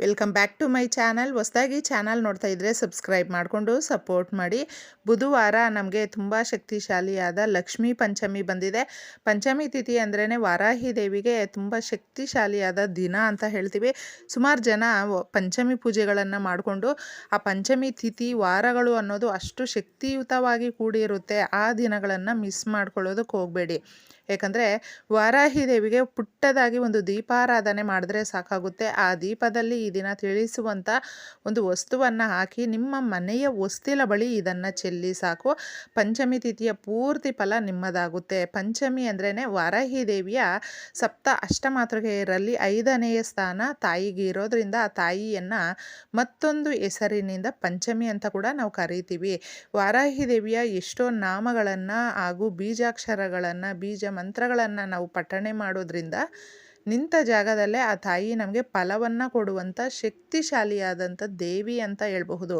Welcome back to my channel. ಹೊಸದಾಗಿ channel ನೋಡ್ತಾ ಇದ್ದರೆ ಸಬ್ಸ್ಕ್ರೈಬ್ ಮಾಡಿಕೊಂಡು ಸಪೋರ್ಟ್ ಮಾಡಿ. ಬುಧವಾರ ನಮಗೆ ತುಂಬ ಶಕ್ತಿಶಾಲಿಯಾದ ಲಕ್ಷ್ಮೀ ಪಂಚಮಿ ಬಂದಿದೆ. ಪಂಚಮಿ ತಿಥಿ ಅಂದ್ರೇ ವಾರಾಹಿ ದೇವಿಗೆ ತುಂಬ ಶಕ್ತಿಶಾಲಿಯಾದ ದಿನ ಅಂತ ಹೇಳ್ತೀವಿ. ಸುಮಾರು ಜನ ಪಂಚಮಿ ಪೂಜೆಗಳನ್ನು ಮಾಡಿಕೊಂಡು ಆ ಪಂಚಮಿ ತಿಥಿ ವಾರಗಳು ಅನ್ನೋದು ಅಷ್ಟು ಶಕ್ತಿಯುತವಾಗಿ ಕೂಡಿರುತ್ತೆ. ಆ ದಿನಗಳನ್ನು ಮಿಸ್ ಮಾಡ್ಕೊಳ್ಳೋದಕ್ಕೆ ಹೋಗಬೇಡಿ. ಯಾಕಂದರೆ ವಾರಾಹಿ ದೇವಿಗೆ ಪುಟ್ಟದಾಗಿ ಒಂದು ದೀಪಾರಾಧನೆ ಮಾಡಿದ್ರೆ ಸಾಕಾಗುತ್ತೆ. ಆ ದೀಪದಲ್ಲಿ ದಿನ ತಿಳಿಸುವಂಥ ಒಂದು ವಸ್ತುವನ್ನು ಹಾಕಿ ನಿಮ್ಮ ಮನೆಯ ಹೊಸ್ತಿಲ ಬಳಿ ಇದನ್ನು ಚೆಲ್ಲಿ ಸಾಕು. ಪಂಚಮಿ ತಿಥಿಯ ಪೂರ್ತಿ ಫಲ ನಿಮ್ಮದಾಗುತ್ತೆ. ಪಂಚಮಿ ಅಂದ್ರೇ ವಾರಾಹಿ ದೇವಿಯ ಸಪ್ತ ಅಷ್ಟಮಾತೃಕೆಯರಲ್ಲಿ ಐದನೆಯ ಸ್ಥಾನ ತಾಯಿಗೆ ಇರೋದ್ರಿಂದ ಆ ತಾಯಿಯನ್ನು ಮತ್ತೊಂದು ಹೆಸರಿನಿಂದ ಪಂಚಮಿ ಅಂತ ಕೂಡ ನಾವು ಕರಿತೀವಿ. ವಾರಾಹಿ ದೇವಿಯ ಎಷ್ಟೋ ನಾಮಗಳನ್ನು ಹಾಗೂ ಬೀಜಾಕ್ಷರಗಳನ್ನು, ಬೀಜ ಮಂತ್ರಗಳನ್ನು ನಾವು ಪಠಣೆ ಮಾಡೋದ್ರಿಂದ ನಿಂತ ಜಾಗದಲ್ಲೇ ಆ ತಾಯಿ ನಮಗೆ ಫಲವನ್ನು ಕೊಡುವಂಥ ಶಕ್ತಿಶಾಲಿಯಾದಂಥ ದೇವಿ ಅಂತ ಹೇಳಬಹುದು.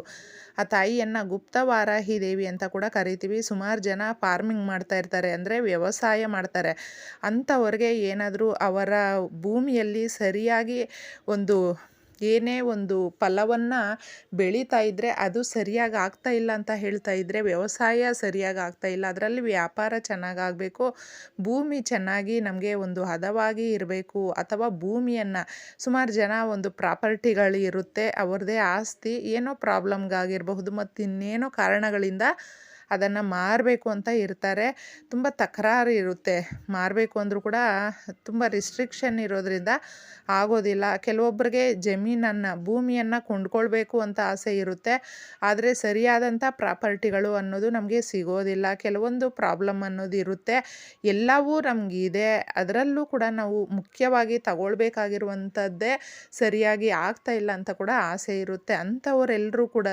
ಆ ತಾಯಿಯನ್ನು ಗುಪ್ತ ವಾರಾಹಿ ದೇವಿ ಅಂತ ಕೂಡ ಕರಿತೀವಿ. ಸುಮಾರು ಜನ ಫಾರ್ಮಿಂಗ್ ಮಾಡ್ತಾ ಇರ್ತಾರೆ, ಅಂದರೆ ವ್ಯವಸಾಯ ಮಾಡ್ತಾರೆ. ಅಂಥವ್ರಿಗೆ ಏನಾದರೂ ಅವರ ಭೂಮಿಯಲ್ಲಿ ಸರಿಯಾಗಿ ಒಂದು ಏನೇ ಒಂದು ಫಲವನ್ನು ಬೆಳೀತಾ ಇದ್ದರೆ ಅದು ಸರಿಯಾಗಿ ಆಗ್ತಾ ಇಲ್ಲ ಅಂತ ಹೇಳ್ತಾ ಇದ್ದರೆ ವ್ಯವಸಾಯ ಸರಿಯಾಗಿ ಆಗ್ತಾ ಇಲ್ಲ, ಅದರಲ್ಲಿ ವ್ಯಾಪಾರ ಚೆನ್ನಾಗಾಗಬೇಕು ಭೂಮಿ ಚೆನ್ನಾಗಿ ನಮಗೆ ಒಂದು ಹದವಾಗಿ ಇರಬೇಕು ಅಥವಾ ಭೂಮಿಯನ್ನು ಸುಮಾರು ಜನ ಒಂದು ಪ್ರಾಪರ್ಟಿಗಳು ಇರುತ್ತೆ ಅವ್ರದ್ದೇ ಆಸ್ತಿ, ಏನೋ ಪ್ರಾಬ್ಲಮ್ಗಾಗಿರಬಹುದು ಮತ್ತು ಇನ್ನೇನೋ ಕಾರಣಗಳಿಂದ ಅದನ್ನು ಮಾರಬೇಕು ಅಂತ ಇರ್ತಾರೆ. ತುಂಬ ತಕರಾರು ಇರುತ್ತೆ. ಮಾರಬೇಕು ಅಂದರೂ ಕೂಡ ತುಂಬ ರಿಸ್ಟ್ರಿಕ್ಷನ್ ಇರೋದ್ರಿಂದ ಆಗೋದಿಲ್ಲ. ಕೆಲವೊಬ್ಬರಿಗೆ ಜಮೀನನ್ನು, ಭೂಮಿಯನ್ನು ಕೊಂಡ್ಕೊಳ್ಬೇಕು ಅಂತ ಆಸೆ ಇರುತ್ತೆ. ಆದರೆ ಸರಿಯಾದಂಥ ಪ್ರಾಪರ್ಟಿಗಳು ಅನ್ನೋದು ನಮಗೆ ಸಿಗೋದಿಲ್ಲ. ಕೆಲವೊಂದು ಪ್ರಾಬ್ಲಮ್ ಅನ್ನೋದು ಇರುತ್ತೆ. ಎಲ್ಲವೂ ನಮಗಿದೆ ಅದರಲ್ಲೂ ಕೂಡ ನಾವು ಮುಖ್ಯವಾಗಿ ತಗೊಳ್ಬೇಕಾಗಿರುವಂಥದ್ದೇ ಸರಿಯಾಗಿ ಆಗ್ತಾ ಇಲ್ಲ ಅಂತ ಕೂಡ ಆಸೆ ಇರುತ್ತೆ. ಅಂಥವರೆಲ್ಲರೂ ಕೂಡ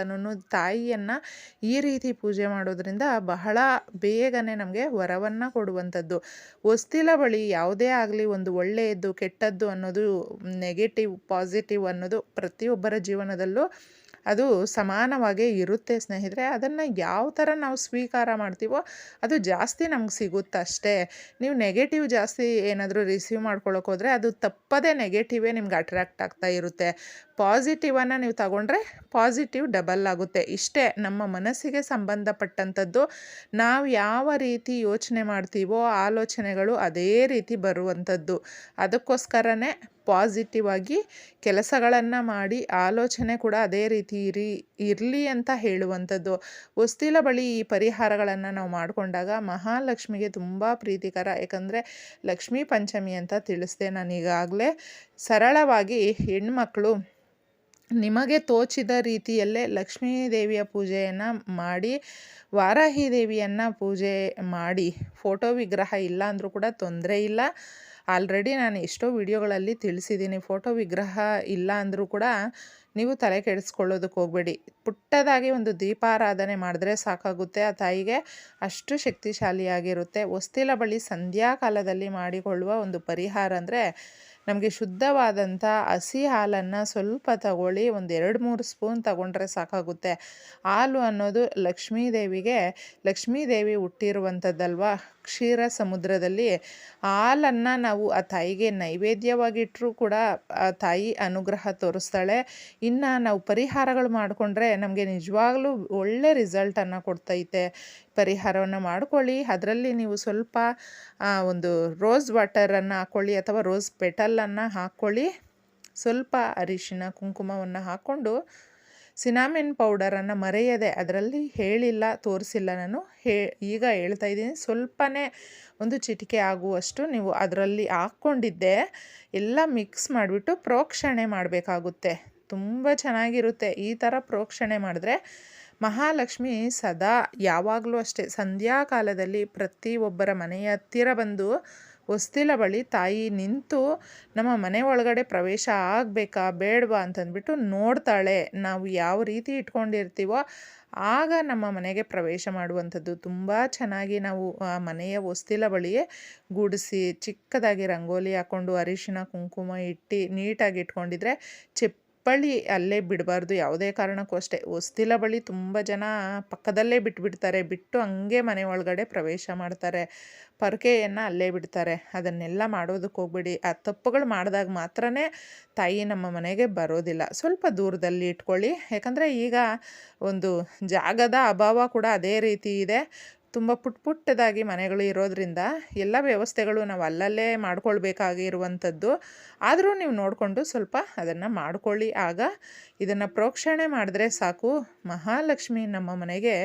ತಾಯಿಯನ್ನು ಈ ರೀತಿ ಪೂಜೆ ಮಾಡೋದ್ರಿಂದ ಬಹಳ ಬೇಗನೆ ನಮಗೆ ವರವನ್ನು ಕೊಡುವಂಥದ್ದು. ಹೊಸ್ತಿಲ ಬಳಿ ಯಾವುದೇ ಆಗಲಿ ಒಂದು ಒಳ್ಳೆಯದು ಕೆಟ್ಟದ್ದು ಅನ್ನೋದು ನೆಗೆಟಿವ್ ಪಾಸಿಟಿವ್ ಅನ್ನೋದು ಪ್ರತಿಯೊಬ್ಬರ ಜೀವನದಲ್ಲೂ ಅದು ಸಮಾನವಾಗೇ ಇರುತ್ತೆ ಸ್ನೇಹಿತರೆ. ಅದನ್ನು ಯಾವ ಥರ ನಾವು ಸ್ವೀಕಾರ ಮಾಡ್ತೀವೋ ಅದು ಜಾಸ್ತಿ ನಮ್ಗೆ ಸಿಗುತ್ತೆ ಅಷ್ಟೇ ನೀವು ನೆಗೆಟಿವ್ ಜಾಸ್ತಿ ಏನಾದರೂ ರಿಸೀವ್ ಮಾಡ್ಕೊಳ್ಳೋಕೆ ಹೋದರೆ ಅದು ತಪ್ಪದೇ ನೆಗೆಟಿವೇ ನಿಮ್ಗೆ ಅಟ್ರ್ಯಾಕ್ಟ್ ಆಗ್ತಾ ಇರುತ್ತೆ. ಪಾಸಿಟಿವನ್ನು ನೀವು ತಗೊಂಡ್ರೆ ಪಾಸಿಟಿವ್ ಡಬಲ್ ಆಗುತ್ತೆ. ಇಷ್ಟೇ ನಮ್ಮ ಮನಸ್ಸಿಗೆ ಸಂಬಂಧಪಟ್ಟಂಥದ್ದು ನಾವು ಯಾವ ರೀತಿ ಯೋಚನೆ ಮಾಡ್ತೀವೋ ಆಲೋಚನೆಗಳು ಅದೇ ರೀತಿ ಬರುವಂಥದ್ದು. ಅದಕ್ಕೋಸ್ಕರನೇ ಪಾಸಿಟಿವ್ ಆಗಿ ಕೆಲಸಗಳನ್ನು ಮಾಡಿ ಆಲೋಚನೆ ಕೂಡ ಅದೇ ರೀತಿ ಇರಿ, ಇರಲಿ ಅಂತ ಹೇಳುವಂಥದ್ದು. ಹೊಸ್ತಿಲ ಬಳಿ ಈ ಪರಿಹಾರಗಳನ್ನು ನಾವು ಮಾಡಿಕೊಂಡಾಗ ಮಹಾಲಕ್ಷ್ಮಿಗೆ ತುಂಬ ಪ್ರೀತಿಕರ. ಯಾಕಂದರೆ ಲಕ್ಷ್ಮೀ ಪಂಚಮಿ ಅಂತ ತಿಳಿಸ್ದೆ ನಾನು ಈಗಾಗಲೇ. ಸರಳವಾಗಿ ಹೆಣ್ಮಕ್ಳು ನಿಮಗೆ ತೋಚಿದ ರೀತಿಯಲ್ಲೇ ಲಕ್ಷ್ಮೀ ದೇವಿಯ ಪೂಜೆಯನ್ನು ಮಾಡಿ, ವಾರಾಹಿ ದೇವಿಯನ್ನು ಪೂಜೆ ಮಾಡಿ, ಫೋಟೋ ವಿಗ್ರಹ ಇಲ್ಲ ಅಂದರೂ ಕೂಡ ತೊಂದರೆ ಇಲ್ಲ. ಆಲ್ರೆಡಿ ನಾನು ಎಷ್ಟೋ ವಿಡಿಯೋಗಳಲ್ಲಿ ತಿಳಿಸಿದ್ದೀನಿ, ಫೋಟೋ ವಿಗ್ರಹ ಇಲ್ಲ ಅಂದರೂ ಕೂಡ ನೀವು ತಲೆ ಕೆಡಿಸ್ಕೊಳ್ಳೋದಕ್ಕೆ ಹೋಗಬೇಡಿ. ಪುಟ್ಟದಾಗಿ ಒಂದು ದೀಪಾರಾಧನೆ ಮಾಡಿದ್ರೆ ಸಾಕಾಗುತ್ತೆ. ಆ ತಾಯಿಗೆ ಅಷ್ಟು ಶಕ್ತಿಶಾಲಿಯಾಗಿರುತ್ತೆ. ಹೊಸ್ತಿಲ ಬಳಿ ಸಂಧ್ಯಾಕಾಲದಲ್ಲಿ ಮಾಡಿಕೊಳ್ಳುವ ಒಂದು ಪರಿಹಾರ ಅಂದರೆ ನಮಗೆ ಶುದ್ಧವಾದಂಥ ಹಸಿ ಹಾಲನ್ನು ಸ್ವಲ್ಪ ತಗೊಳ್ಳಿ, ಒಂದು ಎರಡು ಮೂರು ಸ್ಪೂನ್ ತಗೊಂಡ್ರೆ ಸಾಕಾಗುತ್ತೆ. ಹಾಲು ಅನ್ನೋದು ಲಕ್ಷ್ಮೀದೇವಿಗೆ, ಲಕ್ಷ್ಮೀದೇವಿ ಲಕ್ಷ್ಮೀ ದೇವಿ ಹುಟ್ಟಿರುವಂಥದ್ದಲ್ವಾ? ಕ್ಷೀರ ಸಮುದ್ರದಲ್ಲಿ ಹಾಲನ್ನು ನಾವು ಆ ತಾಯಿಗೆ ನೈವೇದ್ಯವಾಗಿಟ್ಟರೂ ಕೂಡ ಆ ತಾಯಿ ಅನುಗ್ರಹ ತೋರಿಸ್ತಾಳೆ. ಇನ್ನು ನಾವು ಪರಿಹಾರಗಳು ಮಾಡಿಕೊಂಡ್ರೆ ನಮಗೆ ನಿಜವಾಗ್ಲೂ ಒಳ್ಳೆ ರಿಸಲ್ಟನ್ನು ಕೊಡ್ತೈತೆ. ಪರಿಹಾರವನ್ನು ಮಾಡ್ಕೊಳ್ಳಿ. ಅದರಲ್ಲಿ ನೀವು ಸ್ವಲ್ಪ ಒಂದು ರೋಸ್ ವಾಟರನ್ನು ಹಾಕ್ಕೊಳ್ಳಿ ಅಥವಾ ರೋಸ್ ಪೆಟಲನ್ನು ಹಾಕ್ಕೊಳ್ಳಿ ಸ್ವಲ್ಪ ಅರಿಶಿನ ಕುಂಕುಮವನ್ನು ಹಾಕ್ಕೊಂಡು ಸಿನಾಮಿನ್ ಪೌಡರನ್ನು ಮರೆಯದೆ ಅದರಲ್ಲಿ ಹೇಳಿಲ್ಲ, ತೋರಿಸಿಲ್ಲ ನಾನು. ಹೇ, ಈಗ ಹೇಳ್ತಾ ಇದ್ದೀನಿ. ಸ್ವಲ್ಪನೇ ಒಂದು ಚಿಟಿಕೆ ಆಗುವಷ್ಟು ನೀವು ಅದರಲ್ಲಿ ಹಾಕ್ಕೊಂಡಿದ್ದೆ, ಎಲ್ಲ ಮಿಕ್ಸ್ ಮಾಡಿಬಿಟ್ಟು ಪ್ರೋಕ್ಷಣೆ ಮಾಡಬೇಕಾಗುತ್ತೆ. ತುಂಬ ಚೆನ್ನಾಗಿರುತ್ತೆ. ಈ ಥರ ಪ್ರೋಕ್ಷಣೆ ಮಾಡಿದ್ರೆ ಮಹಾಲಕ್ಷ್ಮಿ ಸದಾ ಯಾವಾಗಲೂ ಅಷ್ಟೇ. ಸಂಧ್ಯಾಕಾಲದಲ್ಲಿ ಪ್ರತಿಯೊಬ್ಬರ ಮನೆಯ ಹತ್ತಿರ ಬಂದು ಹೊಸ್ತಿಲ ಬಳಿ ತಾಯಿ ನಿಂತು, ನಮ್ಮ ಮನೆ ಒಳಗಡೆ ಪ್ರವೇಶ ಆಗಬೇಕಾ? ಬೇಡವಾ? ಅಂತಂದ್ಬಿಟ್ಟು ನೋಡ್ತಾಳೆ. ನಾವು ಯಾವ ರೀತಿ ಇಟ್ಕೊಂಡಿರ್ತೀವೋ, ಆಗ ನಮ್ಮ ಮನೆಗೆ ಪ್ರವೇಶ ಮಾಡುವಂಥದ್ದು ತುಂಬ ಚೆನ್ನಾಗಿ ನಾವು, ಆ ಮನೆಯ ಹೊಸ್ತಿಲ ಬಳಿಯೇ ಗುಡಿಸಿ, ಚಿಕ್ಕದಾಗಿ ರಂಗೋಲಿ ಹಾಕ್ಕೊಂಡು ಅರಿಶಿನ ಕುಂಕುಮ ಇಟ್ಟು ನೀಟಾಗಿ ಇಟ್ಕೊಂಡಿದ್ರೆ ಚೆಪ್ ಬಳಿ ಅಲ್ಲೇ ಬಿಡಬಾರ್ದು ಯಾವುದೇ ಕಾರಣಕ್ಕೂ ಅಷ್ಟೇ. ಹೊಸ್ತಿಲ ಬಳಿ ತುಂಬ ಜನ ಪಕ್ಕದಲ್ಲೇ ಬಿಟ್ಬಿಡ್ತಾರೆ. ಬಿಟ್ಟು ಹಂಗೆ ಮನೆ ಒಳಗಡೆ ಪ್ರವೇಶ ಮಾಡ್ತಾರೆ. ಪೊರಕೆಯನ್ನು ಅಲ್ಲೇ ಬಿಡ್ತಾರೆ. ಅದನ್ನೆಲ್ಲ ಮಾಡೋದಕ್ಕೆ ಹೋಗ್ಬೇಡಿ. ಆ ತಪ್ಪುಗಳು ಮಾಡಿದಾಗ ಮಾತ್ರನೇ ತಾಯಿ ನಮ್ಮ ಮನೆಗೆ ಬರೋದಿಲ್ಲ. ಸ್ವಲ್ಪ ದೂರದಲ್ಲಿ ಇಟ್ಕೊಳ್ಳಿ. ಯಾಕಂದರೆ ಈಗ ಒಂದು ಜಾಗದ ಅಭಾವ ಕೂಡ ಅದೇ ರೀತಿ ಇದೆ. ತುಂಬ ಪುಟ್ಟ ಪುಟ್ಟದಾಗಿ ಮನೆಗಳು ಇರೋದ್ರಿಂದ ಎಲ್ಲ ವ್ಯವಸ್ಥೆಗಳು ನಾವು ಅಲ್ಲಲ್ಲೇ ಮಾಡ್ಕೊಳ್ಬೇಕಾಗಿರುವಂಥದ್ದು. ಆದರೂ ನೀವು ನೋಡಿಕೊಂಡು ಸ್ವಲ್ಪ ಅದನ್ನು ಮಾಡಿಕೊಳ್ಳಿ. ಆಗ ಇದನ್ನು ಪ್ರೋಕ್ಷಣೆ ಮಾಡಿದ್ರೆ ಸಾಕು. ಮಹಾಲಕ್ಷ್ಮಿ ನಮ್ಮ ಮನೆಗೆ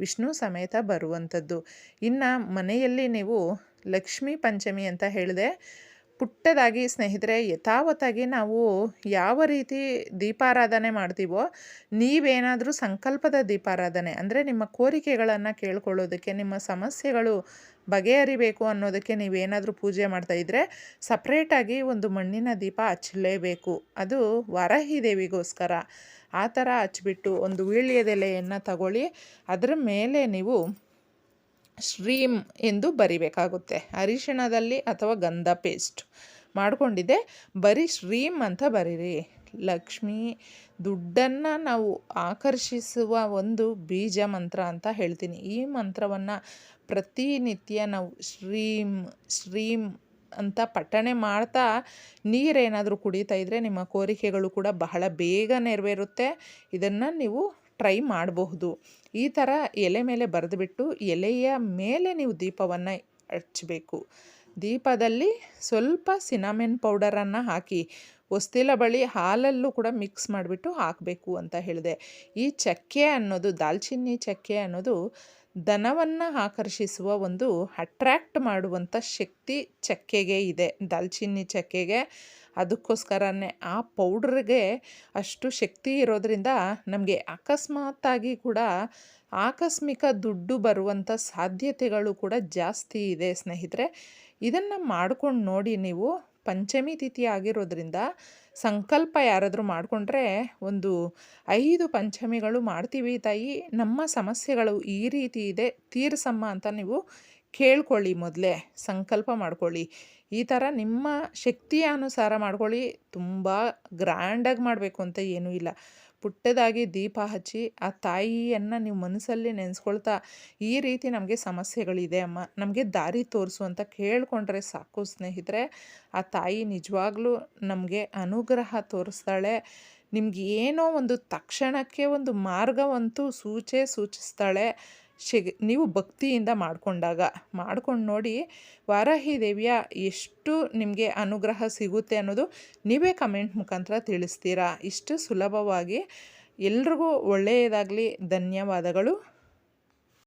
ವಿಷ್ಣು ಸಮೇತ ಬರುವಂಥದ್ದು. ಇನ್ನು ಮನೆಯಲ್ಲಿ ನೀವು ಲಕ್ಷ್ಮೀ ಪಂಚಮಿ ಅಂತ ಹೇಳಿದೆ ಪುಟ್ಟದಾಗಿ ಸ್ನೇಹಿತರೆ, ಯಥಾವತ್ತಾಗಿ ನಾವು ಯಾವ ರೀತಿ ದೀಪಾರಾಧನೆ ಮಾಡ್ತೀವೋ, ನೀವೇನಾದರೂ ಸಂಕಲ್ಪದ ದೀಪಾರಾಧನೆ, ಅಂದರೆ ನಿಮ್ಮ ಕೋರಿಕೆಗಳನ್ನು ಕೇಳ್ಕೊಳ್ಳೋದಕ್ಕೆ, ನಿಮ್ಮ ಸಮಸ್ಯೆಗಳು ಬಗೆಹರಿಬೇಕು ಅನ್ನೋದಕ್ಕೆ ನೀವೇನಾದರೂ ಪೂಜೆ ಮಾಡ್ತಾ ಇದ್ದರೆ ಸಪ್ರೇಟಾಗಿ ಒಂದು ಮಣ್ಣಿನ ದೀಪ ಹಚ್ಚಲೇಬೇಕು. ಅದು ವರಹಿ ದೇವಿಗೋಸ್ಕರ ಆ ಥರ ಹಚ್ಬಿಟ್ಟು ಒಂದು ವೀಳ್ಯದೆಲೆಯನ್ನು ತಗೊಳ್ಳಿ, ಅದರ ಮೇಲೆ ನೀವು ಶ್ರೀಮ್ ಎಂದು ಬರಿಬೇಕಾಗುತ್ತೆ. ಅರಿಶಿಣದಲ್ಲಿ ಅಥವಾ ಗಂಧ ಪೇಸ್ಟ್ ಮಾಡಿಕೊಂಡಿದ್ದೆ. ಬರೀ ಸ್ಟ್ರೀಮ್ ಅಂತ ಬರೀರಿ. ಲಕ್ಷ್ಮಿ, ದುಡ್ಡನ್ನು ನಾವು ಆಕರ್ಷಿಸುವ ಒಂದು ಬೀಜ ಮಂತ್ರ ಅಂತ ಹೇಳ್ತೀನಿ. ಈ ಮಂತ್ರವನ್ನು ಪ್ರತಿನಿತ್ಯ ನಾವು ಸ್ಟ್ರೀಮ್ ಸ್ಟ್ರೀಮ್ ಅಂತ ಪಠಣೆ ಮಾಡ್ತಾ ನೀರೇನಾದರೂ ಕುಡಿತಾ ಇದ್ದರೆ ನಿಮ್ಮ ಕೋರಿಕೆಗಳು ಕೂಡ ಬಹಳ ಬೇಗ ನೆರವೇರುತ್ತೆ. ಇದನ್ನು ನೀವು ಟ್ರೈ ಮಾಡಬಹುದು. ಈ ಥರ ಎಲೆ ಮೇಲೆ ಬರೆದುಬಿಟ್ಟು ಎಲೆಯ ಮೇಲೆ ನೀವು ದೀಪವನ್ನು ಹಚ್ಚಬೇಕು ದೀಪದಲ್ಲಿ ಸ್ವಲ್ಪ ಸಿನಮೆನ್ ಪೌಡರನ್ನು ಹಾಕಿ, ಹೊಸ್ತಿಲ ಬಳಿ ಹಾಲಲ್ಲೂ ಕೂಡ ಮಿಕ್ಸ್ ಮಾಡಿಬಿಟ್ಟು ಹಾಕಬೇಕು ಅಂತ ಹೇಳಿದೆ. ಈ ಚಕ್ಕೆ ಅನ್ನೋದು, ದಾಲ್ಚಿನ್ನಿ ಚಕ್ಕೆ ಅನ್ನೋದು ದನವನ್ನು ಆಕರ್ಷಿಸುವ ಒಂದು ಅಟ್ರ್ಯಾಕ್ಟ್ ಮಾಡುವಂಥ ಶಕ್ತಿ ಚಕ್ಕೆಗೆ ಇದೆ. ದಾಲ್ಚಿನ್ನಿ ಚಕ್ಕೆಗೆ ಅದಕ್ಕೋಸ್ಕರನೇ ಆ ಪೌಡ್ರಿಗೆ ಅಷ್ಟು ಶಕ್ತಿ ಇರೋದರಿಂದ ನಮಗೆ ಅಕಸ್ಮಾತ್ತಾಗಿ ಕೂಡ ಆಕಸ್ಮಿಕ ದುಡ್ಡು ಬರುವಂಥ ಸಾಧ್ಯತೆಗಳು ಕೂಡ ಜಾಸ್ತಿ ಇದೆ ಸ್ನೇಹಿತರೆ. ಇದನ್ನು ಮಾಡ್ಕೊಂಡು ನೋಡಿ ನೀವು ಪಂಚಮಿ ತಿಥಿ ಆಗಿರೋದ್ರಿಂದ ಸಂಕಲ್ಪ ಯಾರಾದರೂ ಮಾಡಿಕೊಂಡ್ರೆ ಒಂದು ಐದು ಪಂಚಮಿಗಳು ಮಾಡ್ತೀವಿ ತಾಯಿ. ನಮ್ಮ ಸಮಸ್ಯೆಗಳು ಈ ರೀತಿ ಇದೆ, ತೀರ್ಸಮ್ಮ ಅಂತ ನೀವು ಕೇಳ್ಕೊಳ್ಳಿ ಮೊದಲೇ, ಸಂಕಲ್ಪ ಮಾಡ್ಕೊಳ್ಳಿ. ಈ ಥರ ನಿಮ್ಮ ಶಕ್ತಿಯ ಅನುಸಾರ ಮಾಡ್ಕೊಳ್ಳಿ. ತುಂಬ ಗ್ರ್ಯಾಂಡಾಗಿ ಮಾಡಬೇಕು ಅಂತ ಏನೂ ಇಲ್ಲ. ಪುಟ್ಟದಾಗಿ ದೀಪ ಹಚ್ಚಿ ಆ ತಾಯಿಯನ್ನು ನೀವು ಮನಸ್ಸಲ್ಲಿ ನೆನೆಸ್ಕೊಳ್ತಾ, ಈ ರೀತಿ ನಮಗೆ ಸಮಸ್ಯೆಗಳಿದೆ ಅಮ್ಮ. ನಮಗೆ ದಾರಿ ತೋರಿಸು ಅಂತ ಕೇಳಿಕೊಂಡ್ರೆ ಸಾಕು ಸ್ನೇಹಿತರೆ. ಆ ತಾಯಿ ನಿಜವಾಗ್ಲೂ ನಮಗೆ ಅನುಗ್ರಹ ತೋರಿಸ್ತಾಳೆ. ನಿಮ್ಗೆ ಏನೋ ಒಂದು ತಕ್ಷಣಕ್ಕೆ ಒಂದು ಮಾರ್ಗವಂತೂ ಸೂಚೆ ಸೂಚಿಸ್ತಾಳೆ. ಶಿಗ್ ನೀವು ಭಕ್ತಿಯಿಂದ ಮಾಡಿಕೊಂಡಾಗ, ಮಾಡ್ಕೊಂಡು ನೋಡಿ ವಾರಾಹಿ ದೇವಿಯ ಎಷ್ಟು ನಿಮಗೆ ಅನುಗ್ರಹ ಸಿಗುತ್ತೆ ಅನ್ನೋದು ನೀವೇ ಕಮೆಂಟ್ ಮುಖಾಂತರ ತಿಳಿಸ್ತೀರಾ. ಇಷ್ಟು ಸುಲಭವಾಗಿ ಎಲ್ರಿಗೂ ಒಳ್ಳೆಯದಾಗಲಿ. ಧನ್ಯವಾದಗಳು.